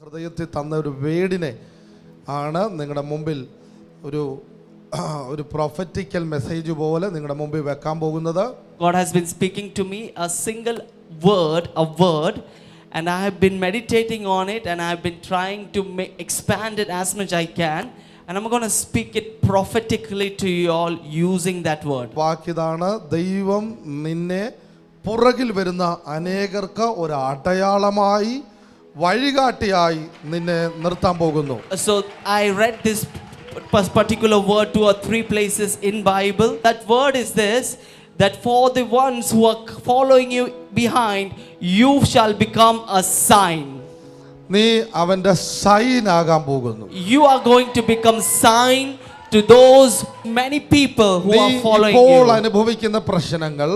ഹൃദയത്തിൽ തന്ന ഒരു വേടിനെ ആണ് നിങ്ങളുടെ മുമ്പിൽ ഒരു ഒരു പ്രൊഫറ്റിക്കൽ മെസ്സേജ് പോലെ നിങ്ങളുടെ മുമ്പിൽ വെക്കാൻ പോകുന്നത് God has been speaking to me a single word, a word, and I have been meditating on it and I have been trying to expand it as much I can. And I'm going to speak it prophetically to you all using that word. വാക്കിതാണ് ദൈവം നിന്നെ പുറകിൽ വരുന്ന അനേകർക്ക് ഒരു അടയാളമായി വഴികാട്ടിയായി നിന്നെ നിർത്താൻ പോകുന്നു So I read this p- particular word two or three places in Bible. That word is this that for the ones who are following you behind, you shall become a sign. നീ അവൻ്റെ സൈനാകാൻ പോകുന്നു You are going to become sign to those many people who നീ are following ഇപ്പോൾ you. അനുഭവിക്കുന്ന പ്രശ്നങ്ങൾ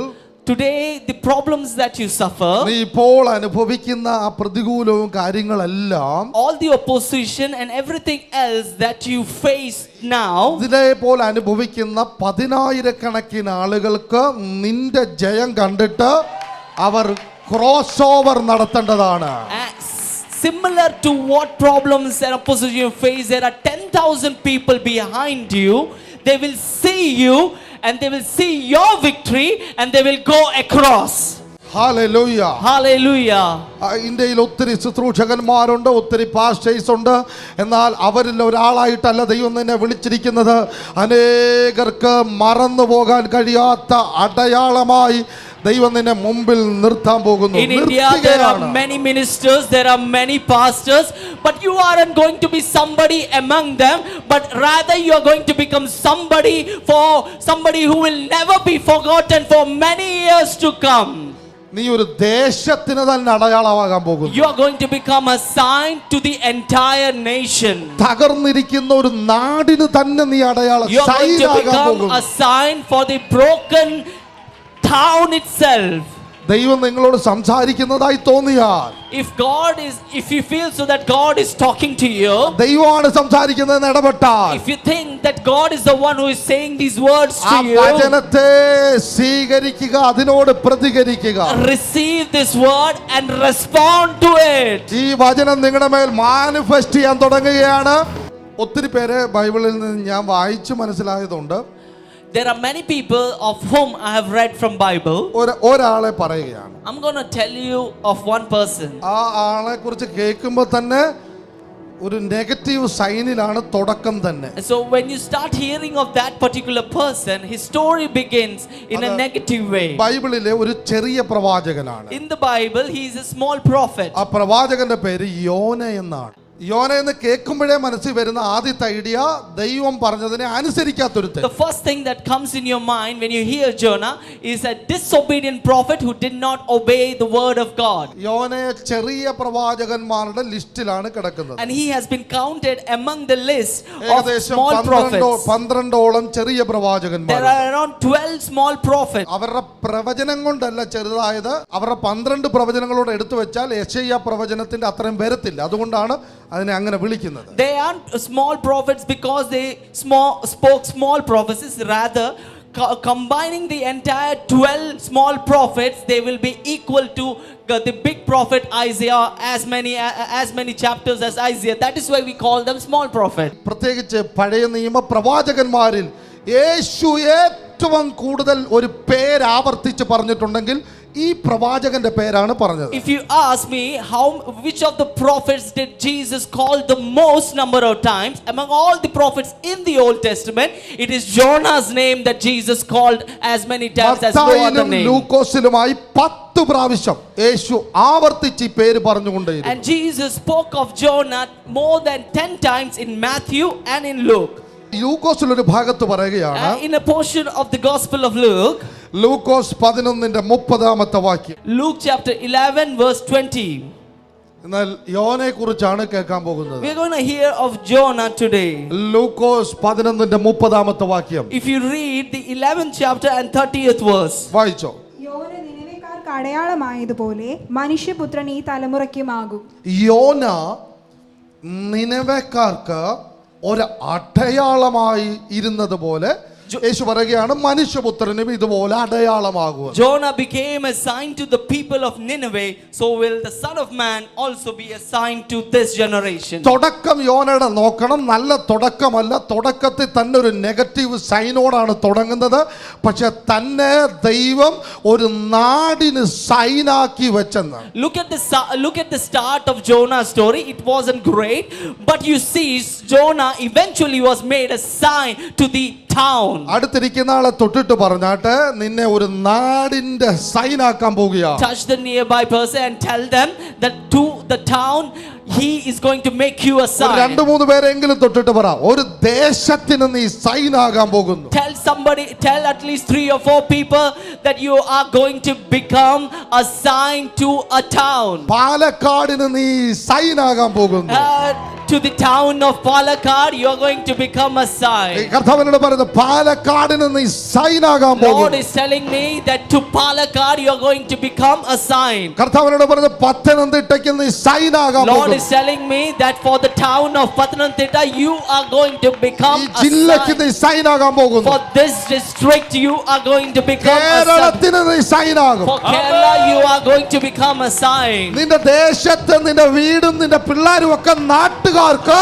Today, the problems that you suffer, നീ ഇപ്പോൾ അനുഭവിക്കുന്ന ആ പ്രതികൂലവും കാര്യങ്ങളെല്ലാം all the opposition and everything else that you face now, ഇതിനെപ്പോലെ അനുഭവിക്കുന്ന പതിനായിരക്കണക്കിന് ആളുകൾക്ക് നിന്റെ ജയം കണ്ടിട്ട് അവർ ക്രോസ് ഓവർ നടത്തേണ്ടതാണ് similar to what problems and opposition you face, there are 10,000 people behind you. They will see you and they will see your victory and they will go across. ഇന്ത്യയിൽ ഒത്തിരി ശുശ്രൂഷകന്മാരുണ്ട് ഒത്തിരി പാസ്റ്റേഴ്സ് ഉണ്ട് എന്നാൽ അവരിൽ ഒരാളായിട്ടല്ല ദൈവം നിന്നെ വിളിച്ചിരിക്കുന്നത് അനേകർക്ക് മറന്നു പോകാൻ കഴിയാത്ത അടയാളമായി ദൈവം നിന്നെ മുമ്പിൽ നിർത്താൻ പോകുന്നു in India there are many ministers, there are many pastors, but you aren't going to be somebody among them, but rather you are going to become somebody for somebody who will never be forgotten for many years to come. നീ ഒരു ദേശത്തിന് തന്നെ അടയാളമാകാൻ പോകുന്നു. You are going to become a sign to the entire nation തകർന്നിരിക്കുന്ന ഒരു നാടിന് തന്നെ നീ അടയാളം. സൈൻ ആകാൻ you are going to become a sign for the broken town itself ദൈവം നിങ്ങളോട് സംസാരിക്കുന്നതായി തോന്നിയാൽ if God is, if you feel so that God is talking to you, ദൈവമാണ് സംസാരിക്കുന്നതെന്ന് ഇടപെട്ടാൽ if you think that God is the one who is saying these words ആ to you, വചനത്തെ സ്വീകരിക്കുക അതിനോട് പ്രതികരിക്കുക. Receive this word and respond to it ഈ വചനം നിങ്ങളുടെ മേൽ മാനിഫെസ്റ്റ് ചെയ്യാൻ തുടങ്ങുകയാണ്. ഒത്തിരി പേരെ ബൈബിളിൽ നിന്ന് ഞാൻ വായിച്ചു മനസ്സിലായതുകൊണ്ട് There are many people of whom I have read from Bible. ഒരു ഒരാളെ പറയുകയാണ് I'm going to tell you of one person. ആ ആളെ കുറിച്ച് കേൾക്കുമ്പോൾ തന്നെ ഒരു നെഗറ്റീവ് സൈനിലാണ് തുടക്കം തന്നെ So when you start hearing of that particular person, his story begins in a negative way. ബൈബിളിലെ ഒരു ചെറിയ പ്രവാചകനാണ് In the Bible, he is a small prophet. ആ പ്രവാചകന്റെ പേര് യോന എന്നാണ് യോന എന്ന് കേൾക്കുമ്പോഴേ മനസ്സിൽ വരുന്ന ആദ്യത്തെ ഐഡിയ ദൈവം പറഞ്ഞതിനെ അനുസരിക്കാത്തൊരുത്തൻ The first thing that comes in your mind when you hear Jonah is a disobedient prophet who did not obey the word of God. യോനെ ചെറിയ പ്രവാചകന്മാരുടെ ലിസ്റ്റിലാണ് കിടക്കുന്നത് And he has been counted among the list of small small prophets. പന്ത്രണ്ടോളം ചെറിയ There there are around 12 small prophets. അവരുടെ പ്രവചനം കൊണ്ടല്ല ചെറുതായത് അവരുടെ പന്ത്രണ്ട് പ്രവചനങ്ങളോട് എടുത്തു വെച്ചാൽ യശയ്യ പ്രവചനത്തിന്റെ അത്രയും വരത്തില്ല അതുകൊണ്ടാണ് അതിനെ അങ്ങനെ വിളിക്കുന്നത് They aren't small prophets because they small, spoke small prophecies. Rather, co- combining the entire 12 small prophets, they will be equal to uh, the big prophet Isaiah, as many as many chapters as Isaiah. That is why we call them small prophet. പ്രത്യേകിച്ച് പഴയ നിയമ പ്രവാചകന്മാരിൽ യേശു ഏറ്റവും കൂടുതൽ ഒരു പേര് ആവർത്തിച്ച് പറഞ്ഞിട്ടുണ്ടെങ്കിൽ ഈ പ്രവാചകന്റെ പേരാണ് പറഞ്ഞത് If you ask me how which of the prophets did Jesus call the most number of times among all the prophets in the Old Testament, it is Jonah's name that Jesus called as many times as no other മത്തായിലും name. ലൂക്കോസിലുമായി പത്ത് പ്രാവശ്യം യേശു ആവർത്തിച്ച് ഈ പേര് പറഞ്ഞുകൊണ്ടേയിരുന്നു And Jesus spoke of Jonah more than 10 times in Matthew and in Luke. ലൂക്കോസിൽ ഒരു ഭാഗത്ത് പറയുകയാണ് Uh, in a portion of the Gospel of Luke, ലൂക്കോസ് പതിനൊന്നിന്റെ മുപ്പതാമത്തെ വാക്യം. Luke chapter 11, verse 20. എന്നാൽ യോനെ കുറിച്ചാണ് കേൾക്കാൻ പോകുന്നത്. We're going to hear of Jonah today. ലൂക്കോസ് പതിനൊന്നിന്റെ മുപ്പതാമത്തെ വാക്യം. If you read the 11th chapter and 30th verse, വായിച്ചോ. യോന നിനവേക്കാർക്ക് അടയാളമായതുപോലെ മനുഷ്യപുത്രൻ ഈ തലമുറയ്ക്കുമാകും. യോന നിനവേക്കാർക്ക് ഒരു അടയാളമായി ഇരുന്നത് പോലെ യേശു പറയുകയാണ് മനുഷ്യപുത്രനും ഇതുപോലെ അടയാളമാകുക Jonah became a sign to the people of Nineveh, so will the Son of Man also be a sign to this generation. തുടക്കം യോനയുടെ നോക്കണം നല്ല തുടക്കമല്ല തുടക്കത്തിൽ തന്നെ ഒരു നെഗറ്റീവ് സൈനോടാണ് തുടങ്ങുന്നത് പക്ഷെ തന്നെ ദൈവം ഒരു നാടിന് സൈനാക്കി വെച്ചെന്ന് Look at the sa- look at the start of Jonah's story. It wasn't great, but you see, Jonah eventually was made a sign to the town. അടുത്തിരിക്കുന്ന ആളെ തൊട്ടിട്ട് പറഞ്ഞാട്ട് നിന്നെ ഒരു നാടിന്റെ സൈനാക്കാൻ പോവുകയാ Touch the nearby person and tell them that to the town, he is going to make you a ഒരു sign. രണ്ട് മൂന്ന് പേരെങ്കിലും തൊട്ടിട്ട് പറ ഒരു ദേശത്തിന് നീ സൈനാകാൻ പോകുന്നു Tell somebody, tell at least three or four people that you are going to become a sign to a town. പാലക്കാടിന് നീ സൈനാകാൻ പോകുന്നു Uh, to the town of Palakkad, you are going to become a sign. കർത്താവിനോട് പറയുന്നത് പാലക്കാടിന് നീ സൈനാകാൻ Lord പോകുന്നു is telling me that to Palakkad, you are going to become a sign. കർത്താവിനോട് പറയുന്നത് പത്തനംതിട്ടയ്ക്ക് നീ സൈനാകാൻ Lord പോകുന്നു is telling me that for the town of Pathanamthitta, you are going to ഈ become a ജില്ലയ്ക്ക് sign. നീ സൈനാകാൻ പോകുന്നു For this district, you are going to become a sign. കേരളത്തിന് നീ സൈനാകും For Kerala, you are going to become a sign. നിന്റെ ദേശത്ത് നിന്റെ വീടും നിന്റെ പിള്ളേരും ഒക്കെ നാട്ടുകാർക്ക്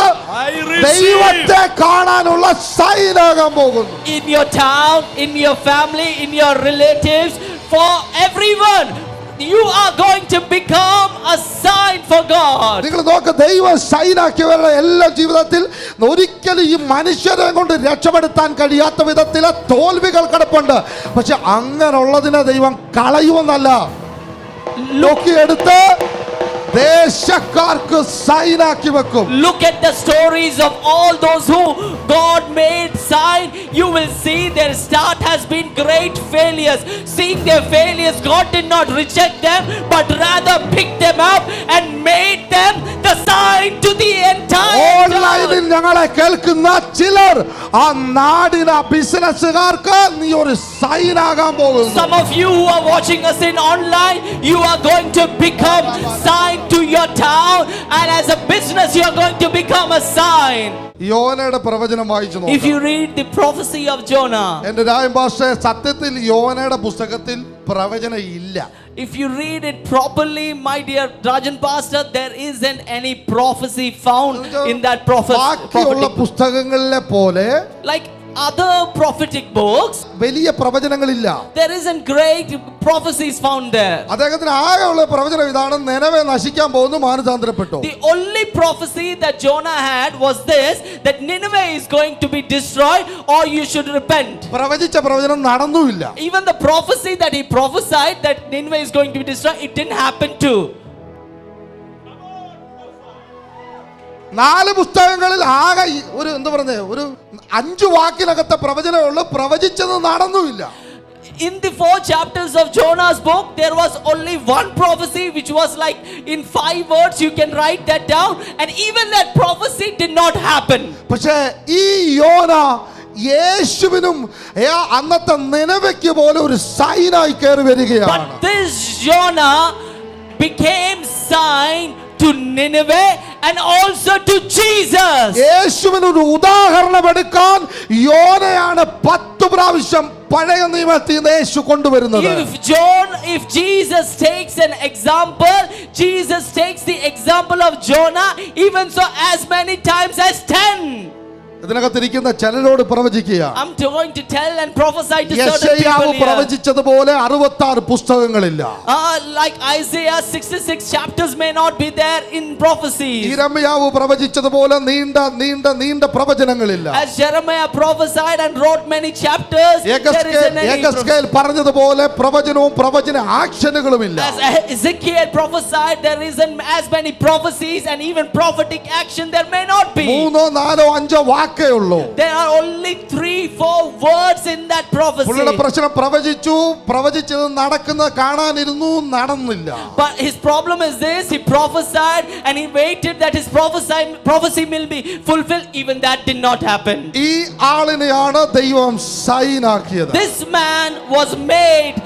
ദൈവത്തെ കാണാനുള്ള സൈനാകാൻ പോകുന്നു. In your town, in your family, in your relatives, for everyone, you are going to become a sign for God. നിങ്ങൾ നോക്ക് ദൈവം സൈനാക്കിയവരുടെ എല്ലാ ജീവിതത്തിൽ ഒരിക്കലും ഈ മനുഷ്യരെ കൊണ്ട് രക്ഷപ്പെടുത്താൻ കഴിയാത്ത വിധത്തിലെ തോൽവികൾ കിടപ്പുണ്ട്. പക്ഷെ അങ്ങനെയുള്ളതിനെ ദൈവം കളയുമെന്നല്ല. നോക്കിയെടുത്ത് ദേശക്കാർക്ക് സൈനാക്കി വെക്കും Look at the stories of all those who God made sign. You will see their start has been great failures. Seeing their failures, God did not reject them, but rather picked them up and made them the sign to the entire ഓൺലൈനിൽ. ഞങ്ങളെ കേൾക്കുന്ന ചിലർ ആ നാടിന് ആ ബിസിനസ്സുകാർക്ക് നീ ഒരു സൈനാകാൻ പോകുന്നു Some of you who are watching us in online, you are going to become sign to your town, and as a business, you are going to become a sign. യോനയുടെ പ്രവചനം വായിച്ചു If you read the prophecy of Jonah, എന്റെ രായം ഭാഷ സത്യത്തിൽ യോനയുടെ പുസ്തകത്തിൽ പ്രവചനം ഇല്ല if you read it properly, my dear Rajan Pastor, there isn't any prophecy found in that prophet, ബാക്കിയുള്ള prophetic book. പുസ്തകങ്ങളിലെ പോലെ Like other prophetic books, വലിയ പ്രവചനങ്ങളില്ല there isn't great prophecies found there. അദ്ദേഹത്തിന് ആകെയുള്ള പ്രവചനം ഇതാണ് നിലവെ നശിക്കാൻ പോകുന്നു മാനസാന്തരപ്പെട്ടു The only prophecy that Jonah had was this that Nineveh is going to be destroyed or you should repent. പ്രവചിച്ച പ്രവചനം നടന്നുമില്ല Even the prophecy that he prophesied that Nineveh is going to be destroyed, it didn't happen too. നാല് പുസ്തകങ്ങളിൽ ആകെ ഒരു എന്താ പറഞ്ഞത് ഒരു അഞ്ചു വാക്കിനകത്തെ പ്രവചനമുള്ളൂ പ്രവചിച്ചത് നടന്നുമില്ല In the four chapters of Jonah's book, there was only one prophecy which was like in five words, you can write that down, and even that prophecy did not happen. പക്ഷേ ഈ യോന യേശുവിനും അന്നത്തെ നിലവയ്ക്ക് പോലെ ഒരു സൈനായി കയറി വരികയാണ് But this Jonah became sign to Nineveh and also to Jesus. യേശുവിന് ഒരു ഉദാഹരണം എടുക്കാൻ യോനയാണ് പത്ത് പ്രാവശ്യം പഴയ നിയമത്തിൽ നിന്ന് യേശു കൊണ്ടുവരുന്നത് If John, if Jesus takes an example, Jesus takes the example of Jonah even so as many times as 10. ഇതിനകത്ത് ഇരിക്കുന്ന ചിലരോട് പ്രവചിക്കുക. പ്രവചിച്ചതുപോലെ അറുപത്തി ആറ് പുസ്തകങ്ങളില്ല ഇരമയാവ് പ്രവചിച്ചതുപോലെ നീണ്ട നീണ്ട നീണ്ട പ്രവചനങ്ങളില്ല. പറഞ്ഞതുപോലെ പ്രവചനവും പ്രവചന ആക്ഷനുകളും ഇല്ല മൂന്നോ നാലോ അഞ്ചോ വാക്ക് ഉള്ളൂ There are only three, four words in that prophecy. പുള്ളിയുടെ പ്രശ്നം പ്രവചിച്ചു പ്രവചിച്ചത് നടക്കുന്നത് കാണാനിരുന്നു നടന്നില്ല But his problem is this he prophesied and he waited that his prophesy, prophecy will be fulfilled. Even that did not happen. ഈ ആളിനെയാണ് ദൈവം സൈനാക്കിയത് This man was made,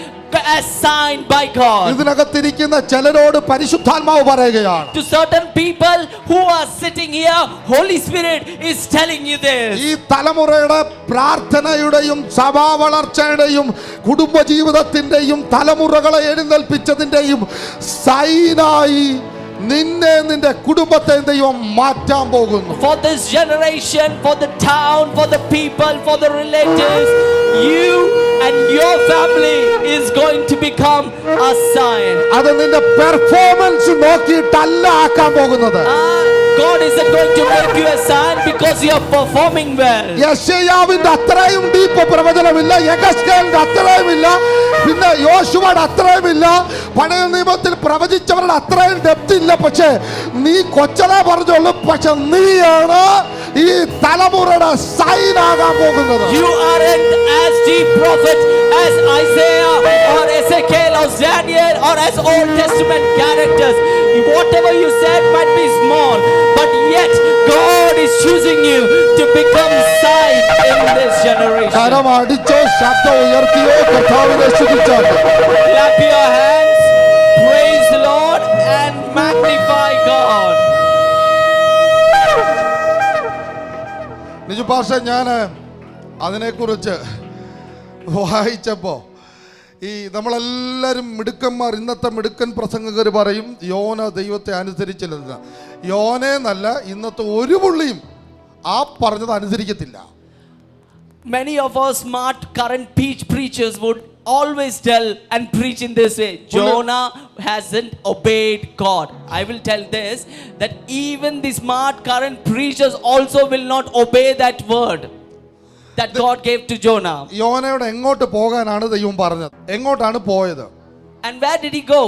assigned by God. ഇതിനകത്തിരിക്കുന്ന ചിലരോട് പരിശുദ്ധാത്മാവ് പറയുകയാണ് To certain people who are sitting here, Holy Spirit is telling you this. ഈ തലമുറയുടെ പ്രാർത്ഥനയുടെയും സഭാ വളർച്ചയുടെയും കുടുംബജീവിതത്തിന്റെയും തലമുറകളെ എഴുന്നേൽപ്പിച്ചതിന്റെയും സൈനായി നിന്നെ നിന്റെ കുടുംബത്തെ ദൈവം മാറ്റാൻ പോകുന്നു For this generation, for the town, for the people, for the relatives, you and your family is going to become a sign. അത് നിന്റെ പെർഫോമൻസ് നോക്കിയിട്ടല്ല ആക്കാൻ പോകുന്നത് Ah, God isn't going to make you a sign because you are performing well. യശയാവിന്റെ അത്രയും deep പ്രവചനമില്ല യഗസ്കേലിന്റെ അത്രയുമില്ല പിന്നെ യോശുവയുടെ അത്രയുമില്ല പഴയ നിയമത്തിൽ പ്രവചിച്ചവരുടെ അത്രയും ഡെപ്ത് ഇല്ല പക്ഷേ നീ കൊച്ചലെ പറഞ്ഞോളൂ പക്ഷെ നീയാണ് ഈ തലമുറയുടെ സൈൻ ആകാൻ പോകുന്നത് You aren't as deep prophet as Isaiah or Ezekiel or Daniel or as Old Testament characters. Whatever you said might be small, but yet God is choosing you to become sign in this generation. കരം അടിച്ചോ ശബ്ദം ഉയർത്തിയോ കർത്താവിനെ സ്തുതിച്ചാട്ടെ Clap your hands, Niju Pasha ഞാൻ അതിനെക്കുറിച്ച് വായിച്ചപ്പോൾ ഈ നമ്മളെല്ലാവരും മിടുക്കന്മാർ ഇന്നത്തെ മിടുക്കൻ പ്രസംഗകർ പറയും യോന ദൈവത്തെ അനുസരിച്ചില്ലെന്ന് യോനേന്നല്ല ഇന്നത്തെ ഒരു പുള്ളിയും ആ പറഞ്ഞത് അനുസരിക്കത്തില്ല. Many of our smart current preach preachers would always tell and preach in this way Jonah hasn't obeyed God. I will tell this that even the smart current preachers also will not obey that word that God gave to Jonah. യോനയോട് എങ്ങോട്ട് പോകാനാണ് ദൈവം പറഞ്ഞത് എങ്ങോട്ടാണ് പോയത് And where did he go?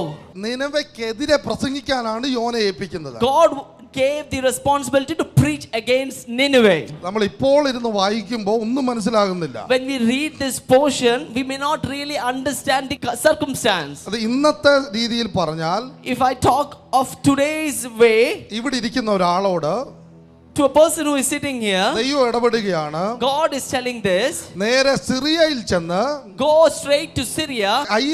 നിലവയ്ക്കെതിരെ പ്രസംഗിക്കാനാണ് യോന ഏൽപ്പിക്കുന്നത് God gave the responsibility to preach against Nineveh. നമ്മൾ ഇപ്പോൾ ഇരുന്ന് വായിക്കുമ്പോൾ ഒന്നും മനസ്സിലാകുന്നില്ല When we read this portion, we may not really understand the circumstance. അത് ഇന്നത്തെ രീതിയിൽ പറഞ്ഞാൽ If I talk of today's way, ഇവിടെ ഇരിക്കുന്ന ഒരാളോട് to a person who is sitting here, ദൈവം ഇടപെടുകയാണ് God is telling this നേരെ സിറിയയിൽ ചെന്ന് go straight to Syria. I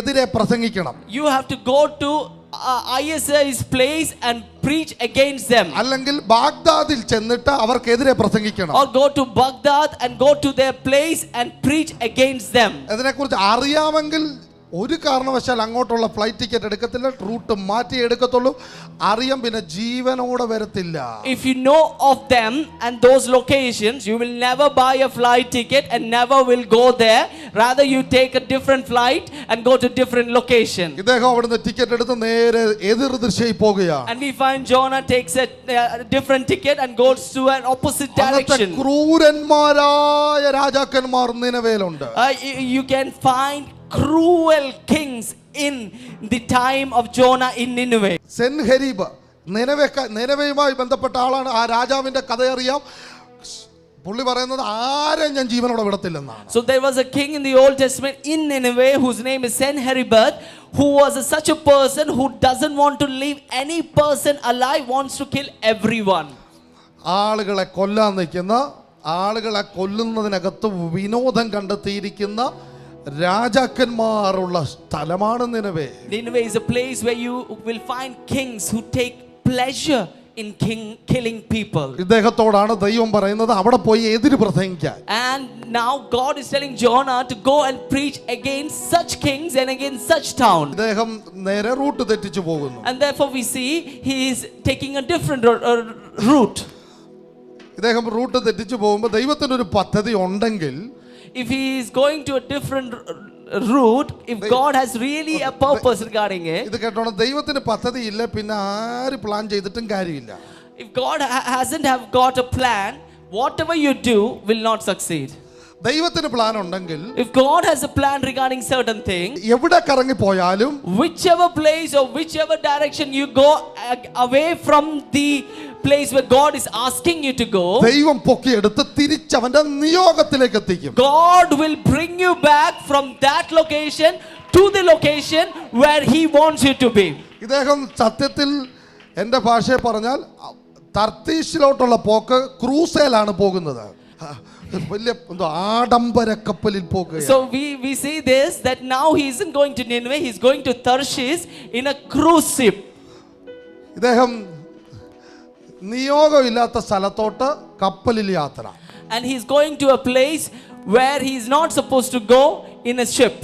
എതിരെ പ്രസംഗിക്കണം You have to go to uh, ISI's place and preach against them. അല്ലെങ്കിൽ ബാഗ്ദാദിൽ ചെന്നിട്ട് അവർക്കെതിരെ പ്രസംഗിക്കണം Or go to Baghdad and go to their place and preach against them. ഇതിനെക്കുറിച്ച് അറിയാമെങ്കിൽ ഒരു കാരണവശാൽ അങ്ങോട്ടുള്ള ഫ്ലൈറ്റ് ടിക്കറ്റ് എടുക്കത്തില്ല റൂട്ട് മാറ്റി എടുക്കത്തുള്ളൂ അറിയാം പിന്നെ ജീവനോടെ വരത്തില്ല If you know of them and those locations, you will never buy a flight ticket and never will go there. Rather, you take a different flight and go to different location. ഇദ്ദേഹം അവിടുന്ന് ticket എടുത്ത് നേരെ എതിർ ദിശയിൽ പോകുകയാണ് find Jonah takes a, a different ticket and goes to an opposite അന്നത്തെ direction. ക്രൂരന്മാരായ രാജാക്കന്മാർ നിലവേലുണ്ട് Uh, you, you cruel kings in the time of Jonah in Nineveh. സെൻഹരീബ് നിലവെ നിലവയുമായി ബന്ധപ്പെട്ട ആളാണ് ആ രാജാവിന്റെ കഥ അറിയാം പുള്ളി പറയുന്നത് ആരെ ഞാൻ ജീവനോടെ വിടത്തില്ലെന്നാണ് So there was a king in the Old Testament in Nineveh whose name is Senheribert, who was a- such a person who doesn't want to leave any person alive, wants to kill everyone. ആളുകളെ കൊല്ലാൻ നിൽക്കുന്ന ആളുകളെ കൊല്ലുന്നതിനകത്ത് വിനോദം കണ്ടെത്തിയിരിക്കുന്ന രാജാക്കന്മാരുള്ള സ്ഥലമാണ് നിനവേ Nineveh is a place where you will find kings who take pleasure in king, killing people. ഇദ്ദേഹത്തോടാണ് ദൈവം പറയുന്നത് അവിടെ പോയി എതിര് പ്രസംഗിക്കാൻ And now God is telling Jonah to go and preach against such kings and against such town. ഇദ്ദേഹം നേരെ root തെറ്റിച്ചു പോകുന്നു And therefore we see he is taking a different ro- uh, route. ഇദ്ദേഹം റൂട്ട് തെറ്റിച്ചു പോകുമ്പോൾ ദൈവത്തിനൊരു പദ്ധതി ഉണ്ടെങ്കിൽ If he is going to a different r- route, if God has really a purpose regarding it, ഇത് കേട്ടോണം ദൈവത്തിന് പദ്ധതി ഇല്ല പിന്നെ ആര് പ്ലാൻ ചെയ്തിട്ടും കാര്യമില്ല if God ha- hasn't have got a plan, whatever you do will not succeed. ദൈവത്തിന് പ്ലാൻ ഉണ്ടെങ്കിൽ If God has a plan regarding certain thing, എവിടെ കറങ്ങി പോയാലും whichever place or whichever direction you go away from the place where God is asking you to go, ദൈവം പൊക്കിയെടുത്ത് തിരിച്ചവന്റെ നിയോഗത്തിലേക്ക് എത്തിക്കും God will bring you back from that location to the location where He wants you to be. ഇദ്ദേഹം സത്യത്തിൽ എന്റെ ഭാഷയെ പറഞ്ഞാൽ തർത്തീഷിലോട്ടുള്ള പോക്ക് ക്രൂസേലാണ് പോകുന്നത് വലിയ എന്തോ ആഡംബര കപ്പലിൽ പോകുക So we, we see this that now he isn't going to Nineveh, he's going to Tarshish in a cruise ship. ഇദ്ദേഹം നിയോഗമില്ലാത്ത സ്ഥലത്തോട്ട് കപ്പലിൽ യാത്ര And he's going to a place where he's not supposed to go in a ship.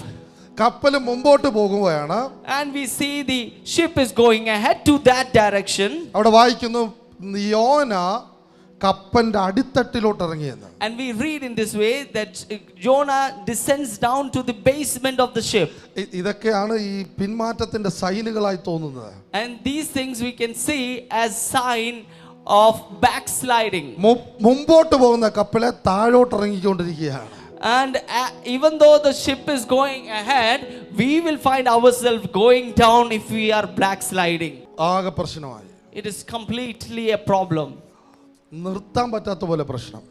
കപ്പൽ മുമ്പോട്ട് പോകുകയാണ് And we see the ship is going ahead to that direction. അവിടെ വായിക്കുന്നു യോന കപ്പന്റെ അടിത്തട്ടിലോട്ട് ഇറങ്ങിയെന്ന് And we read in this way that uh, Jonah descends down to the basement of the ship. E- ഇതൊക്കെയാണ് ഈ പിന്മാറ്റത്തിന്റെ സൈനുകളായി തോന്നുന്നത് And these things we can see as sign of backsliding. മു- മുമ്പോട്ട് പോകുന്ന കപ്പലെ താഴോട്ട് ഇറങ്ങിക്കൊണ്ടിരിക്കുകയാണ് And uh, even though the ship is going ahead, we will find ourselves going down if we are backsliding. ആകെ പ്രശ്നമായി It is completely a problem. നിർത്താൻ പറ്റാത്ത പോലെ പ്രശ്നം.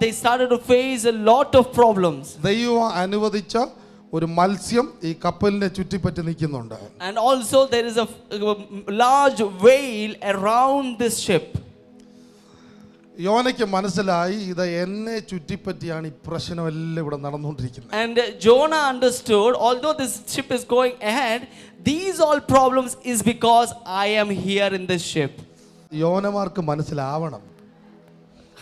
They started to face a lot of problems. ദൈവം അനുവദിച്ച ഒരു മത്സ്യം ഈ കപ്പലിനെ ചുറ്റിപ്പറ്റി നിൽക്കുന്നുണ്ട്. And also there is a large whale around this ship യോനയ്ക്ക് മനസ്സിലായി ഇത് എന്നെ ചുറ്റിപ്പറ്റിയാണ് ഈ പ്രശ്നം എല്ലാം ഇവിടെ നടന്നുകൊണ്ടിരിക്കുന്നത്. And Jonah understood although this ship is going ahead these all problems is because I am here in this ship യോനമാർക്ക് മനസ്സിലാവണം.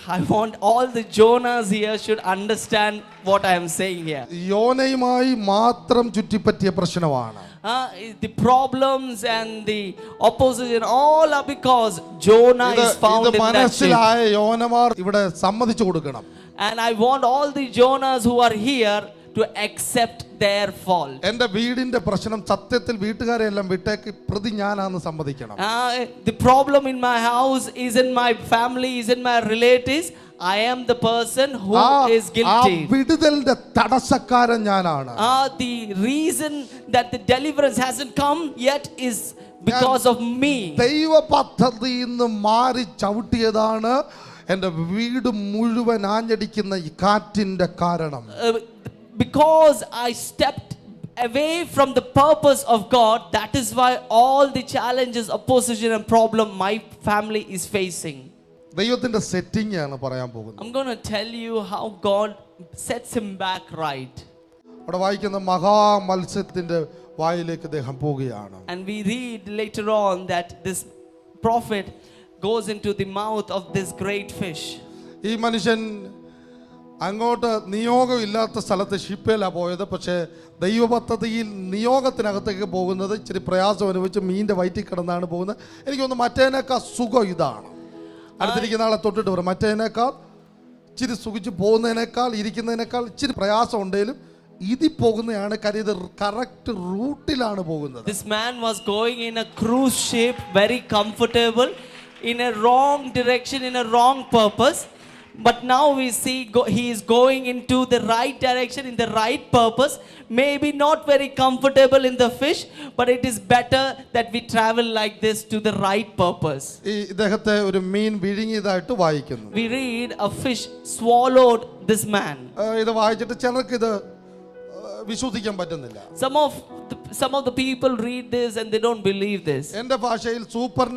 I want all the Jonahs here should understand what I am saying here. യോനയുമായി മാത്രം ചുറ്റിപ്പറ്റിയ പ്രശ്നമാണ് Uh, the problems and the opposition all are because Jonah ഇത് is found ഇത് in that ship. മനസ്സിലായ യോനമാർ ഇവിടെ സമ്മതിച്ചു കൊടുക്കണം And I want all the Jonahs who are here to accept their fault. എന്റെ വീടിന്റെ പ്രശ്നം സത്യത്തിൽ വീട്ടുകാരെ എല്ലാം വിട്ടേക്ക് പ്രതി ഞാനാന്ന് സമ്മതിക്കണം Uh, the problem in my house is in my family, is in my relatives. I am the person who is guilty. വിടുതലിന്റെ തടസ്സക്കാരൻ ഞാനാണ് Uh, the reason that the deliverance hasn't come yet is because of me. ദൈവ പദ്ധതിയിൽ നിന്ന് മാറി ചവിട്ടിയതാണ് എന്റെ വീട് മുഴുവൻ ആഞ്ഞടിക്കുന്ന ഈ കാറ്റിന്റെ കാരണം Uh, because I stepped away from the purpose of God, that is why all the challenges, opposition, and problem my family is facing. ദൈവത്തിന്റെ സെറ്റിംഗ് ആണ് പറയാൻ പോകുന്നത് I'm going to tell you how God sets him back right. അവിടെ വായിക്കുന്ന മഹാമത്സ്യത്തിന്റെ വായിലേക്ക് അദ്ദേഹം പോവുകയാണ് And we read later on that this prophet goes into the mouth of this great fish. ഈ മനുഷ്യൻ അങ്ങോട്ട് നിയോഗമില്ലാത്ത സ്ഥലത്ത് ഷിപ്പയിലാണ് പോയത്. പക്ഷേ ദൈവപദ്ധതിയിൽ നിയോഗത്തിനകത്തേക്ക് പോകുന്നത് ഇച്ചിരി പ്രയാസം അനുഭവിച്ച് മീന്റെ വയറ്റിൽ കിടന്നാണ് പോകുന്നത്. എനിക്കൊന്ന് മറ്റേനേക്കാൾ സുഖം ഇതാണ്. അടുത്തിരിക്കുന്ന ആളെ തൊട്ടിട്ട് പറയും മറ്റേനേക്കാൾ ഇച്ചിരി സുഖിച്ച് പോകുന്നതിനേക്കാൾ ഇരിക്കുന്നതിനേക്കാൾ ഇച്ചിരി പ്രയാസം ഉണ്ടെങ്കിലും ഇതി പോകുന്നതാണ് കാര്യം ഇത് കറക്റ്റ് റൂട്ടിലാണ് പോകുന്നത്. This man was going in a cruise ship, very comfortable, in a wrong direction, in a wrong purpose. But now we see go- he is going into the right direction, in the right purpose. Maybe not very comfortable in the fish, but it is better that we travel like this to the right purpose. ഈ ഇദ്ദേഹത്തെ ഒരു മീൻ വിഴുങ്ങിയതായിട്ട് വായിക്കുന്നു We read a fish swallowed this man. ആ, ഇത് വായിച്ചിട്ട് ചിലർക്ക് ഇത് വിശ്വസിക്കാൻ പറ്റുന്നില്ല Some of some of the people read this and they don't believe this. എന്റെ ഭാഷയിൽ സൂപ്പർ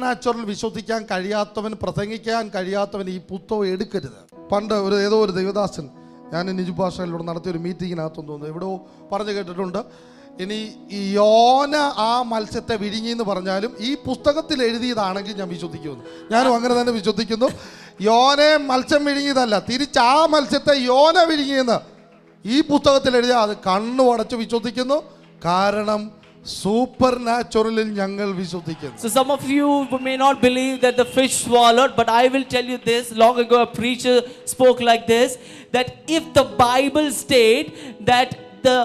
വിശ്വസിക്കാൻ കഴിയാത്തവൻ പ്രസംഗിക്കാൻ കഴിയാത്തവൻ ഈ പുസ്തകം എടുക്കരുത്. പണ്ട് ഒരു ഏതോ ഒരു ദൈവദാസൻ ഞാൻ നിജു ഭാഷയിലൂടെ നടത്തിയ ഒരു മീറ്റിങ്ങിനകത്തെന്ന് തോന്നുന്നു. എവിടെയോ പറഞ്ഞു കേട്ടിട്ടുണ്ട്. ഇനി ഈ യോന ആ മത്സ്യത്തെ വിഴുങ്ങി എന്ന് പറഞ്ഞാലും ഈ പുസ്തകത്തിൽ എഴുതിയതാണെങ്കിൽ ഞാൻ വിശ്വസിക്കുന്നു. ഞാനും അങ്ങനെ തന്നെ വിശ്വസിക്കുന്നു. യോനെ മത്സ്യം വിഴുങ്ങിയതല്ല തിരിച്ച് ആ മത്സ്യത്തെ യോന വിഴുങ്ങിയെന്ന് ഈ പുസ്തകത്തിൽ എഴുതിയ അത് കണ്ണു അടച്ച് വിശ്വസിക്കുന്നു. കാരണം സൂപ്പർ നാച്ചുറലിൽ ഞങ്ങൾ വിശ്വസിക്കുന്നു So some of you may not believe that the fish swallowed, but I will tell you this. Long ago, a preacher spoke like this: that if the Bible state that the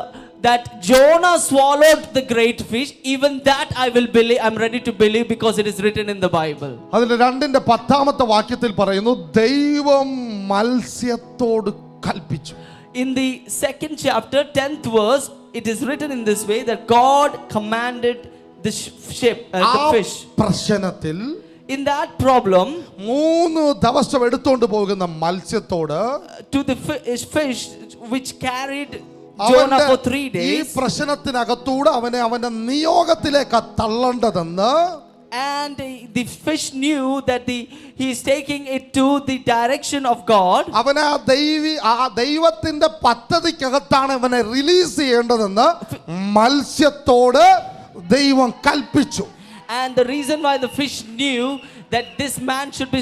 that Jonah swallowed the great fish, even that I will believe. I'm ready to believe because it is written in the Bible. അതിൽ രണ്ടിന്റെ പത്താമത്തെ വാക്യത്തിൽ പറയുന്നു ദൈവം മത്സ്യത്തോട് കൽപ്പിച്ചു In the second chapter, tenth verse, it is written in this way that God commanded the sh- ship, uh, ആ fish. പ്രശ്നത്തിൽ In that problem, മൂന്ന് ദിവസം എടുത്തുകൊണ്ട് പോകുന്ന മത്സ്യത്തോട് to the fish, fish which carried Jonah for three ഈ പ്രശ്നത്തിനകത്തൂടെ അവനെ അവന്റെ നിയോഗത്തിലേക്ക് തള്ളേണ്ടതെന്ന് And uh, the fish knew that the he is taking it to the direction of God. അവൻ ആ ദൈവി ആ ദൈവത്തിന്റെ പദ്ധതിക്കകത്താണ് ഇവനെ റിലീസ് ചെയ്യേണ്ടതെന്ന് മത്സ്യത്തോട് ദൈവം കൽപ്പിച്ചു And the reason why the fish knew that this man should be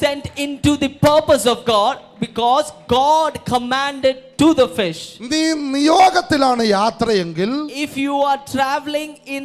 sent into the purpose of God because God commanded to the fish. നീ നിയോഗത്തിലാണ് യാത്രയെങ്കിൽ If you are traveling in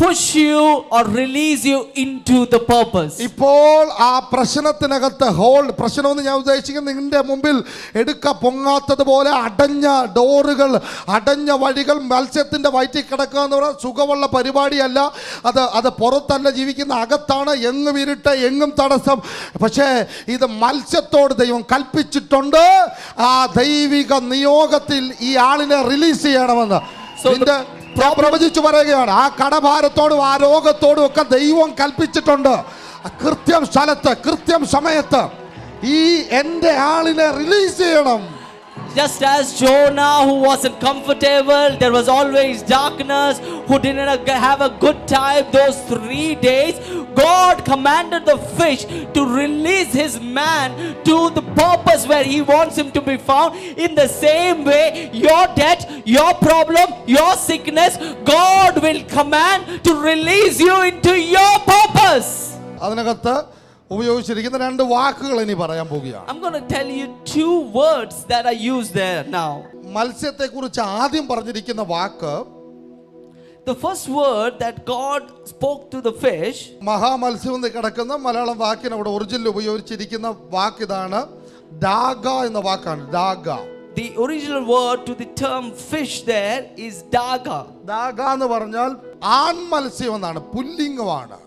push you or release you into the purpose. ഇപ്പോൾ ആ പ്രശ്നത്തിനകത്ത് whole പ്രശ്നമെന്ന് ഞാൻ ഉദ്ദേശിക്കുന്നത് നിന്റെ മുമ്പിൽ എടുക്ക പൊങ്ങാത്തതുപോലെ അടഞ്ഞ ഡോറുകൾ അടഞ്ഞ വഴികൾ മത്സ്യത്തിന്റെ വയറ്റിൽ കിടക്കുക എന്ന് പറഞ്ഞാൽ സുഖമുള്ള പരിപാടിയല്ല. അത് അത് പുറത്തല്ല ജീവിക്കുന്ന അകത്താണ്. എങ്ങും ഇരുട്ട് എങ്ങും തടസ്സം. പക്ഷേ ഇത് മത്സ്യത്തോട് ദൈവം കൽപ്പിച്ചിട്ടുണ്ട്. ആ ദൈവിക നിയോഗത്തിൽ ഈ ആളിനെ റിലീസ് ചെയ്യണമെന്ന്. So നിന്റെ പ്രവചിച്ചു പറയുകയാണ്. ആ കടഭാരത്തോടും ആ രോഗത്തോടും ഒക്കെ ദൈവം കൽപ്പിച്ചിട്ടുണ്ട്. കൃത്യം സ്ഥലത്ത് കൃത്യം സമയത്ത് ഈ എന്റെ ആളിനെ റിലീസ് ചെയ്യണം. Just as Jonah, who wasn't comfortable, there was always darkness, who didn't have a good time those three days, God commanded the fish to release his man to the purpose where he wants him to be found. In the same way, your debt, your problem, your sickness, God will command to release you into your purpose. അതിനകത്ത് ഉപയോഗിച്ചിരിക്കുന്ന രണ്ട് വാക്കുകൾ ഇനി പറയാൻ പോവുകയാണ് I'm going to tell you two words that are used there now. മത്സ്യത്തെക്കുറിച്ച് ആദ്യം പറഞ്ഞിരിക്കുന്ന വാക്ക് The first word that God spoke to the fish മഹാമത്സ്യം എന്ന് കിടക്കുന്ന മലയാളം വാക്കിന് അവിടെ ഒറിജിനൽ ഉപയോഗിച്ചിരിക്കുന്ന വാക്ക് ഇതാണ് ഡാഗ എന്ന വാക്കാണ് ഡാഗ The original word to the term fish there is daga. ഡാഗ എന്ന് പറഞ്ഞാൽ ആൺമത്സ്യം എന്നാണ് പുല്ലിംഗമാണ്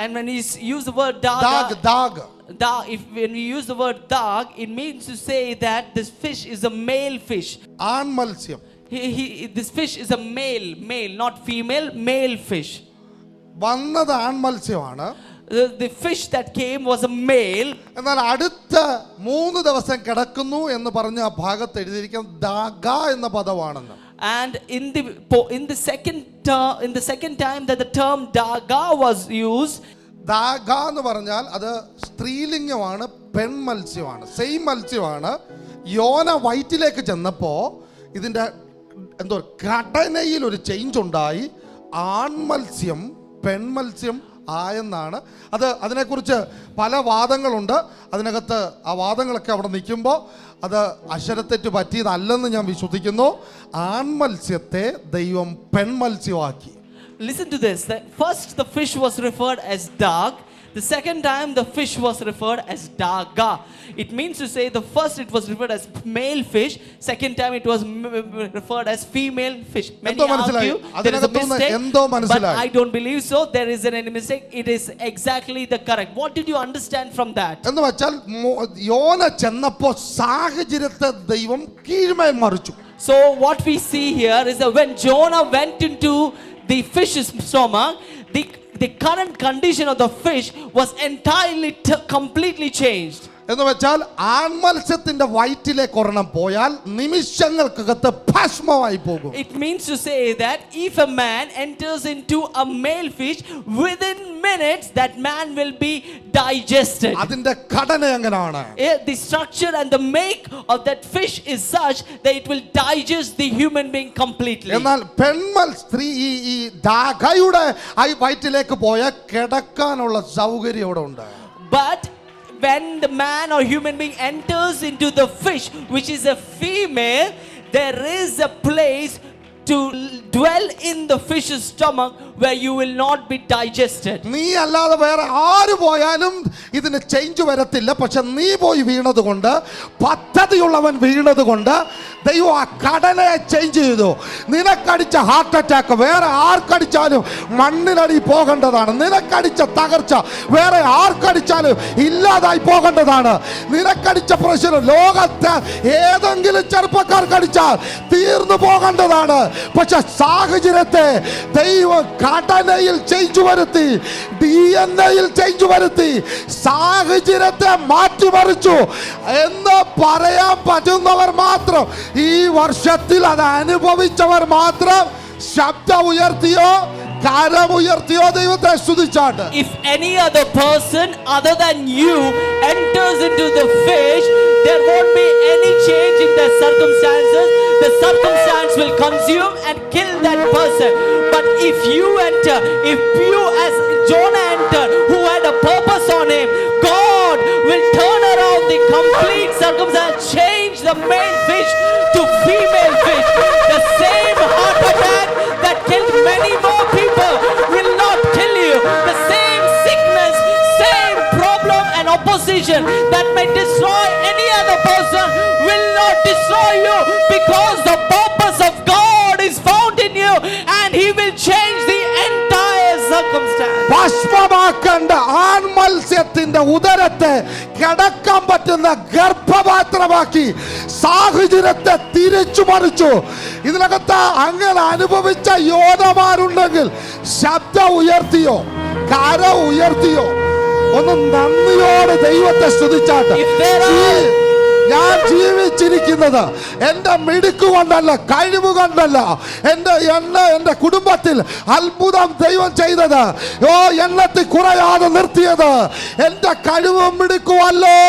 And when he use the word dag, dag, dag. da, if when we use the word dag, it means to say that this fish is a male fish. ആൺമത്സ്യം He, he, this fish is a male, male, not female, male fish. വന്നത് ആൺമത്സ്യമാണ് The, the fish that came was a male, എന്നാൽ അടുത്ത മൂന്ന് ദിവസം കിടക്കുന്നു എന്ന് പറഞ്ഞ ആ ഭാഗത്ത് എഴുതിയിരിക്കുന്ന ദാഗ എന്ന പദമാണെന്ന് and in the in the second term, in the second time that the term daga was used, ദാഗ എന്ന് പറഞ്ഞാൽ അത് സ്ത്രീലിംഗമാണ് പെൺമത്സ്യമാണ്. സെയിം മത്സ്യമാണ്. യോന വയറ്റിലേക്ക് ചെന്നപ്പോൾ ഇതിന്റെ എന്തോ ഘടനയിൽ ഒരു ചേഞ്ച് ഉണ്ടായി. ആൺമത്സ്യം പെൺമത്സ്യം ആയെന്നാണ് അത് അതിനെക്കുറിച്ച് പല വാദങ്ങളുണ്ട് അതിനകത്ത് ആ വാദങ്ങളൊക്കെ അവിടെ നിൽക്കുമ്പോൾ അത് അക്ഷരത്തെറ്റ് പറ്റിയതല്ലെന്ന് ഞാൻ വിശ്വസിക്കുന്നു ആൺമത്സ്യത്തെ ദൈവം പെൺമത്സ്യമാക്കി Listen to this. The, first, the fish was referred as dag. The second time, the fish was referred as daga. It means to say the first it was referred as male fish. Second time it was m- m- referred as female fish. Many എന്തോ മനസ്സിലായി? argue there is a അതിനകത്തുനിന്ന് mistake, എന്തോ but മനസ്സിലായി. I don't believe so. There isn't any mistake. It is exactly the correct. What did you understand from that? എന്ന് വെച്ചാൽ മോ- യോന ചെന്നപ്പോ സാഹചര്യത്തെ ദൈവം കീഴ്മേൽ മറിച്ചു So what we see here is that when Jonah went into the fish's stomach, the, the current condition of the fish was entirely, completely changed. എന്ന് വെച്ചാൽ ആൺമത്സ്യത്തിന്റെ വയറ്റിലേക്ക് ഒരെണ്ണം പോയാൽ നിമിഷങ്ങൾക്കകത്ത് ഭസ്മമായി പോകും. It means to say that if a man enters in to a male fish within minutes that man will be digested അതിന്റെ ഘടന എങ്ങനെയാണ് the structure and the make of that fish is such that it will digest the human being completely എന്നാൽ പെൺമൽ സ്ത്രീ ഈ ഈ ദാഗയുടെ ആ വയറ്റിലേക്ക് പോയാൽ കിടക്കാനുള്ള സൗകര്യം അവിടെ ഉണ്ട്. But when the man or human being enters into the fish, which is a female, there is a place to dwell in the fish's stomach where you will not be digested. നീ അല്ലാതെ വേറെ ആര് പോയാലും ഇതിന് change വരത്തില്ല. പക്ഷെ നീ പോയി വീണതുകൊണ്ട് പദ്ധതിയുള്ളവൻ വീണതുകൊണ്ട് ദൈവം ആ കടലയെ ചേഞ്ച് ചെയ്തു. നിനക്കടിച്ച ഹാർട്ട് അറ്റാക്ക് വേറെ ആർക്കടിച്ചാലും മണ്ണിനടി പോകേണ്ടതാണ്. നിനക്കടിച്ച തകർച്ച വേറെ ആർക്കടിച്ചാലും ഇല്ലാതായി പോകേണ്ടതാണ്. നിനക്കടിച്ച പ്രശ്നം ലോകത്തെ ഏതെങ്കിലും ചെറുപ്പക്കാർക്കടിച്ചാൽ തീർന്നു പോകേണ്ടതാണ്. പക്ഷെ സാഹചര്യത്തെ ദൈവം ഘടനയിൽ ചേഞ്ച് വരുത്തി ഡി എൻ എയിൽ ചേഞ്ച് വരുത്തി സാഹചര്യത്തെ മാറ്റിമറിച്ചു എന്ന് പറയാൻ പറ്റുന്നവർ മാത്രം. ഈ വർഷത്തിൽ അത് അനുഭവിച്ചവർ മാത്രം ശബ്ദ ഉയർത്തിയോ? കരം ഉയർത്തിയോ ദൈവത്തെ സ്തുതിച്ചാട്ട് If any other person other than you enters into the fish, there won't be any change in the circumstances. The circumstance will consume and kill that person. But if you enter, if you as Jonah entered, who had a purpose on him, God will turn around the complete circumstance, change the male fish to female fish. Opposition that may destroy any other person will not destroy you because the purpose of God is found in you and He will change the entire circumstance. ഭസ്മമാക്കേണ്ട ആൺ മത്സ്യത്തിന്റെ ഉദരത്തെ കിടക്കാൻ പറ്റുന്ന ഗർഭപാത്രമാക്കി സാഹചര്യത്തെ തിരിച്ചു മറിച്ചു ഇതിനകത്ത് അങ്ങനെ അനുഭവിച്ച യോധമാരുണ്ടെങ്കിൽ ശബ്ദം ഉയർത്തിയോ കര ഉയർത്തിയോ ഒന്ന് നന്ദിയോടെ ദൈവത്തെ സ്തുതിച്ചാട്ട്. ഞാൻ ജീവിച്ചിരിക്കുന്നത് എന്റെ മിടുക്ക് കൊണ്ടല്ല കഴിവ് കൊണ്ടല്ല. എന്റെ എണ്ണ എന്റെ കുടുംബത്തിൽ അത്ഭുതം ദൈവം ചെയ്തത്. ഓ എണ്ണത്തിൽ കുറയാതെ നിർത്തിയത്. എന്റെ കഴിവും മിടുക്കുമല്ലോ.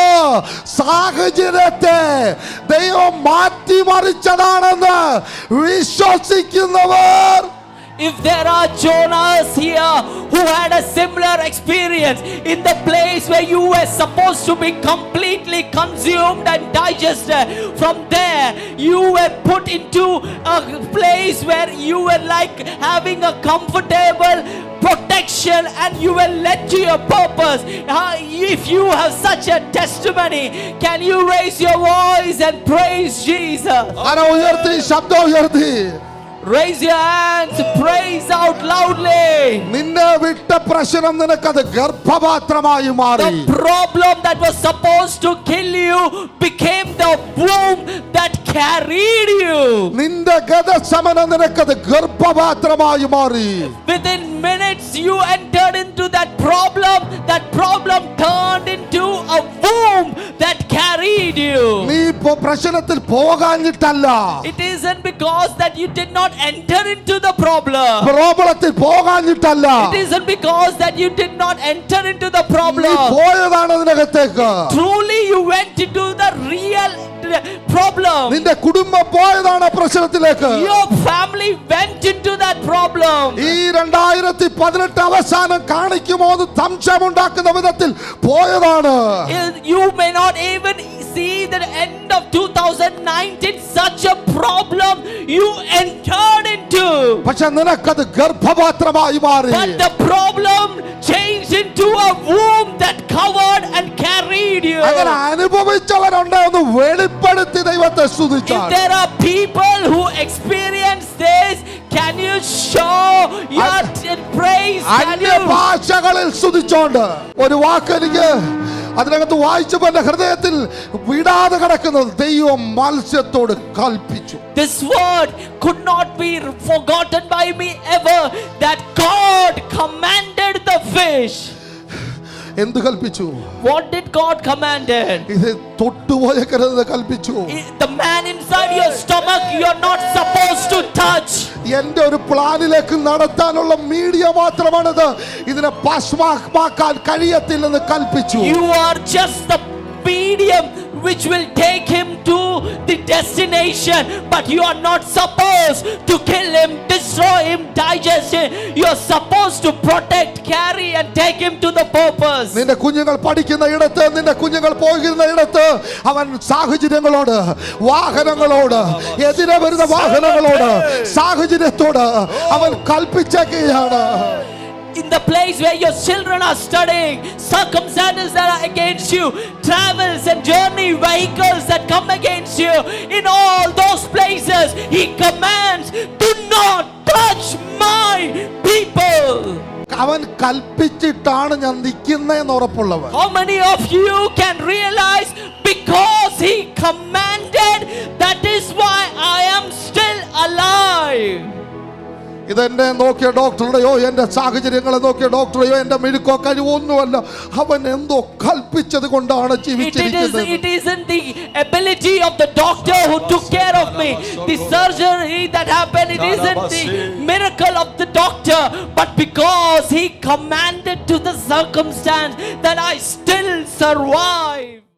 സാഹചര്യത്തെ ദൈവം മാറ്റിമറിച്ചതാണെന്ന് വിശ്വസിക്കുന്നവർ If there are Jonahs here who had a similar experience in the place where you were supposed to be completely consumed and digested, from there you were put into a place where you were like having a comfortable protection and you were led to your purpose. Uh, If you have such a testimony, can you raise your voice and praise Jesus? അര ഉയർത്തി ശബ്ദം ഉയർത്തി Raise your hands, praise out loudly. നിന്നെ വിട്ട പ്രശ്നം നിനക്കത് ഗർഭപാത്രമായി മാറി The problem that was supposed to kill you became the womb that carried you. നിന്റെ ഗതശമനം നിനക്കത് ഗർഭപാത്രമായി മാറി Within minutes, you entered into that problem. That പ്രശ്നത്തിൽ പോകാഞ്ഞിട്ടല്ല It isn't because that you did not enter into the problem. പ്രോബ്ലത്തിൽ പോകാഞ്ഞിട്ടല്ല It isn't because that you did not enter into the നീ problem. പോയതാണ് അതിനകത്തേക്ക് Truly, you went into the real problem. നിന്റെ കുടുംബം പോയതാണ് ആ പ്രശ്നത്തിലേക്ക് Your family went into that problem. ഈ രണ്ടായിരത്തി പതിനെട്ട് അവസാനം കാണിക്കുമോ എന്ന് സംശയമുണ്ടാക്കുന്ന വിധത്തിൽ പോയതാണ് You may not even see the end of 2019, such a problem you entered into. പക്ഷെ നിനക്കത് ഗർഭപാത്രമായി മാറി But the problem changed into a womb that covered and carried you. അങ്ങനെ അനുഭവിച്ചവരുണ്ട് എന്ന് വെളിപ്പെടുത്തി ദൈവത്തെ If സ്തുതിച്ചാൽ there are people who experience this, can you show your praise? അന്യ? ഭാഷകളിൽ സ്തുതിച്ചോണ്ട് ഒരു വാക്ക് എനിക്ക് അതിനകത്ത് വായിച്ചപ്പോ എന്റെ ഹൃദയത്തിൽ വിടാതെ കിടക്കുന്നത് ദൈവം മത്സ്യത്തോട് കൽപ്പിച്ചു This word could not be forgotten by me ever that God commanded the fish. എന്ത് കൽപ്പിച്ചു? വാട്ട് ഡിഡ് ഗോഡ് കമാൻഡഡ് ഇത് തൊട്ടുപോയ കരുത് കൽപ്പിച്ചു. The man inside your stomach you are not supposed to touch എന്റെ ഒരു പ്ലാനിലേക്ക് നടത്താനുള്ള മീഡിയ മാത്രമാണ് ഇത് ഇതിനെ പാസ്മാക്കാൻ കഴിയത്തില്ലെന്ന് കൽപ്പിച്ചു. You are just the medium which will take him to the destination. But you are not supposed to kill him, destroy him, digest him. You are supposed to protect, carry, and take him to the purpose. നിന്റെ കുഞ്ഞുങ്ങൾ പഠിക്കുന്ന ഇടത്ത് നിന്റെ കുഞ്ഞുങ്ങൾ പോകുന്ന ഇടത്ത് അവൻ സാഹചര്യങ്ങളോട് വാഹനങ്ങളോട് എതിരെ വരുന്ന വാഹനങ്ങളോട് സാഹചര്യത്തോട് അവൻ കൽപ്പിച്ചേക്കുകയാണ് In the place where your children are studying, circumstances that are against you, travels and journey vehicles that come against you, in all those places, He commands, Do not touch my people. അവൻ കൽപ്പിച്ചിട്ടാണ് ഞാൻ നിൽക്കുന്നതെന്ന് ഉറപ്പുള്ളവൻ How many of you can realize because He commanded, that is why I am still alive? ഇതെന്നെ നോക്കിയ ഡോക്ടറുടെയോ എന്റെ സാഹചര്യങ്ങളെ നോക്കിയ ഡോക്ടറെയോ എന്റെ മെഴുക്കോ കഴിവോ ഒന്നുമല്ല അവൻ എന്തോ കൽപ്പിച്ചത് കൊണ്ടാണ് ജീവിച്ചിരിക്കുന്നത് it isn't the ability of the doctor who took care of me, the surgery that happened, it isn't the miracle of the doctor, but because he commanded to the circumstance that I still survive.